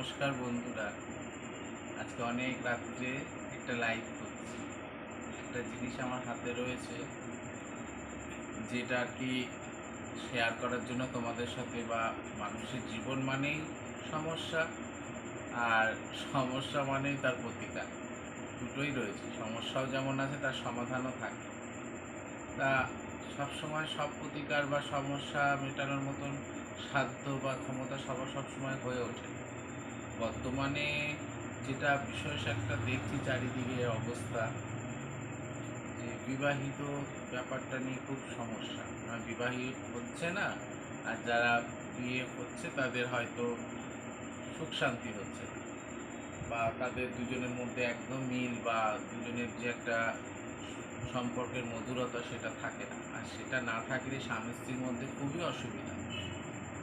নমস্কার বন্ধুরা। আজকে অনেক রাত্রে একটা লাইভ করছি। একটা জিনিস আমার হাতে রয়েছে, যেটা আর কি শেয়ার করার জন্য তোমাদের সাথে বা মানুষের জীবন মানেই সমস্যা, আর সমস্যা মানেই তার প্রতিকার। দুটোই রয়েছে। সমস্যাও যেমন আছে, তার সমাধানও থাকে। তা সবসময় সব প্রতিকার বা সমস্যা মেটানোর মতন সাধ্য বা ক্ষমতা সবার সবসময় হয়ে ওঠে। বর্তমানে যেটা বিশেষ একটা দেখছি চারিদিকে অবস্থা যে বিবাহিত ব্যাপারটা নিয়ে খুব সমস্যা। মানে বিবাহিত হচ্ছে না, আর যারা বিয়ে হচ্ছে তাদের হয়তো সুখ শান্তি হচ্ছে। বা তাদের দুজনের মধ্যে একদম মিল বা দুজনের যে একটা সম্পর্কের মধুরতা সেটা থাকে না। আর সেটা না থাকলে স্বামী স্ত্রীর মধ্যে খুবই অসুবিধা।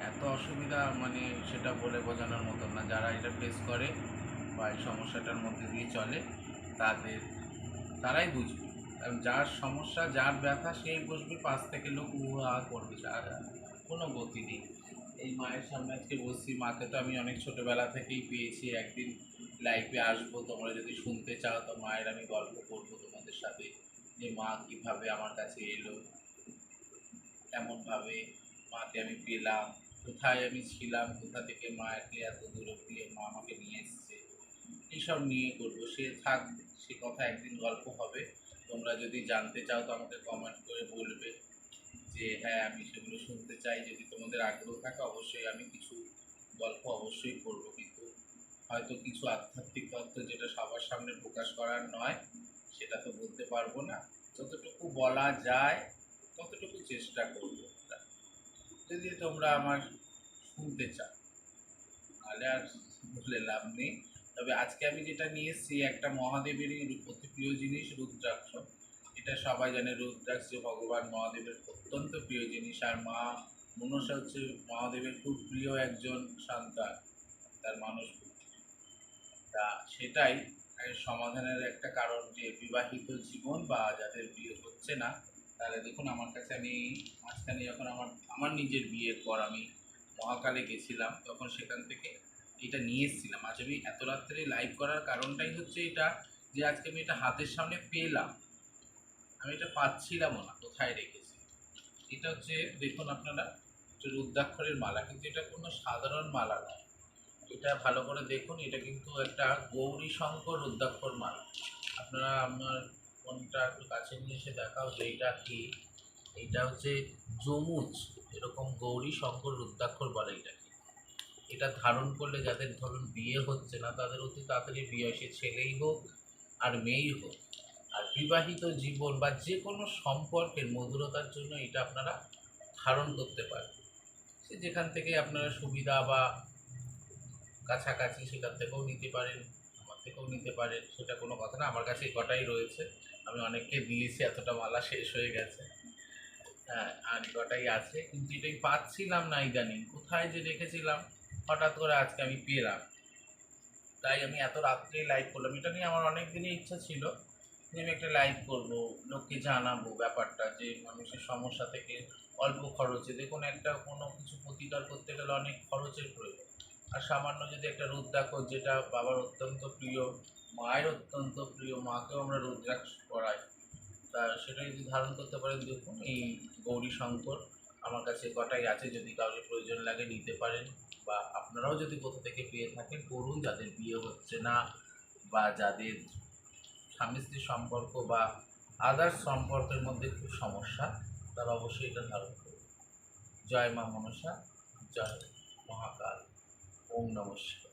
এত অসুবিধা মানে সেটা বলে বোঝানোর মতো না। যারা এটা ফেস করে বা এই সমস্যাটার মধ্যে দিয়ে চলে, তাদের, তারাই বুঝবে। কারণ যার সমস্যা, যার ব্যথা, সেই বসবে, পাশ থেকে লোক উহা করবে। আর কোনো গতি নেই। এই মায়ের সামনে আজকে বসছি। মাকে তো আমি অনেক ছোটোবেলা থেকেই পেয়েছি। একদিন লাইফে আসব, তোমরা যদি শুনতে চাও, তো মায়ের আমি গল্প করব তোমাদের সাথে যে মা কীভাবে আমার কাছে এলো এমনভাবে মাকে আমি পেলাম কোথায় আমি ছিলাম, কোথা থেকে মায়েরকে এত দূর অব্দি মা আমাকে নিয়ে এসছে, এইসব নিয়ে করব। সে থাক, সে কথা একদিন গল্প হবে। তোমরা যদি জানতে চাও তো আমাকে কমেন্ট করে বলবে যে হ্যাঁ আমি সেগুলো শুনতে চাই। যদি তোমাদের আগ্রহ থাকে, অবশ্যই আমি কিছু গল্প অবশ্যই করব। কিন্তু হয়তো কিছু আধ্যাত্মিক তত্ত্ব যেটা সবার সামনে প্রকাশ করার নয়, সেটা তো বলতে পারব না। যতটুকু বলা যায়, ততটুকু চেষ্টা করব। যদি তোমরা আমার শুনতে চাও, তাহলে আর বলে লাভ নেই। তবে আজকে আমি যেটা নিয়ে এসেছি, একটা মহাদেবেরই অতি প্রিয় জিনিস, রুদ্রাক্ষ। এটা সবাই জানে, রুদ্রাক্ষ ভগবান মহাদেবের অত্যন্ত প্রিয় জিনিস। আর মা মনসা হচ্ছে মহাদেবের খুব প্রিয় একজন সন্তান, তার মানুষ তা সেটাই সমাধানের একটা কারণ যে বিবাহিত জীবন বা যাদের বিয়ে হচ্ছে না তাহলে দেখুন, আমার কাছে আমি মাঝখানে যখন আমার আমার নিজের বিয়ের পর আমি মহাকালে গেছিলাম, তখন সেখান থেকে এটা নিয়ে এসেছিলাম। আজ আমি এত রাত্রে লাইভ করার কারণটাই হচ্ছে এটা যে আজকে আমি এটা হাতের সামনে পেলাম। আমি এটা পাচ্ছিলামও না, কোথায় রেখেছি? এটা হচ্ছে, দেখুন আপনারা, এটা রুদ্রাক্ষরের মালা, কিন্তু এটা কোনো সাধারণ মালা নয়। এটা ভালো করে দেখুন, এটা কিন্তু একটা গৌরী শঙ্কর রুদ্রাক্ষর মালা। আপনারা আমার ফোনটা একটু কাছে নিয়ে এসে দেখাও যে এইটা কি? এইটা হচ্ছে যমুজ, এরকম গৌরী শঙ্কর রুদ্রাক্ষর বলে এটাকে এটা ধারণ করলে যাদের ধরুন বিয়ে হচ্ছে না, তাদের অতি তাড়াতাড়ি বিয়ে সে ছেলেই হোক আর মেয়েই হোক। আর বিবাহিত জীবন বা যে কোনো সম্পর্কের মধুরতার জন্য এটা আপনারা ধারণ করতে পারেন। সে যেখান থেকে আপনারা সুবিধা বা কাছাকাছি সেখান থেকেও নিতে পারেন। থেকেও নিতে পারেন সেটা কোনো কথা না। আমার কাছে কটাই রয়েছে। আমি অনেককে দিয়েছি, এতটা মালা শেষ হয়ে গেছে। হ্যাঁ আর কটাই আছে। কিন্তু এটাই পাচ্ছিলাম না ইদানিং। কোথায় যে রেখেছিলাম, হঠাৎ করে আজকে আমি পেলাম। তাই আমি এত রাত্রেই লাইভ করলাম। এটা নিয়ে আমার অনেক দিনই ইচ্ছা ছিল যে আমি একটা লাইভ করব, লোককে জানাব ব্যাপারটা, যে মানুষের সমস্যা থেকে অল্প খরচে। দেখুন, একটা কোনো কিছু প্রতিকার করতে গেলে অনেক খরচের প্রয়োজন। আর সামান্য যদি একটা রুদ্রাক্ষ যেটা বাবার অত্যন্ত প্রিয়, মায়ের অত্যন্ত প্রিয়, মাকেও আমরা রুদ্রাক্ষ করাই, তা সেটা যদি ধারণ করতে পারেন, দেখুন এই গৌরী শঙ্কর আমার কাছে কটাই আছে, যদি কাউকে প্রয়োজন লাগে নিতে পারেন, বা আপনারাও যদি কোথা থেকে পেয়ে থাকেন, করুন, যাদের বিয়ে হচ্ছে না, বা যাদের স্বামী স্ত্রীর সম্পর্ক বা আদার্স সম্পর্কের মধ্যে খুব সমস্যা, তারা অবশ্যই এটা ধারণ করবে জয় মা মনসা, জয় মহাকাল। ওম নমস্কার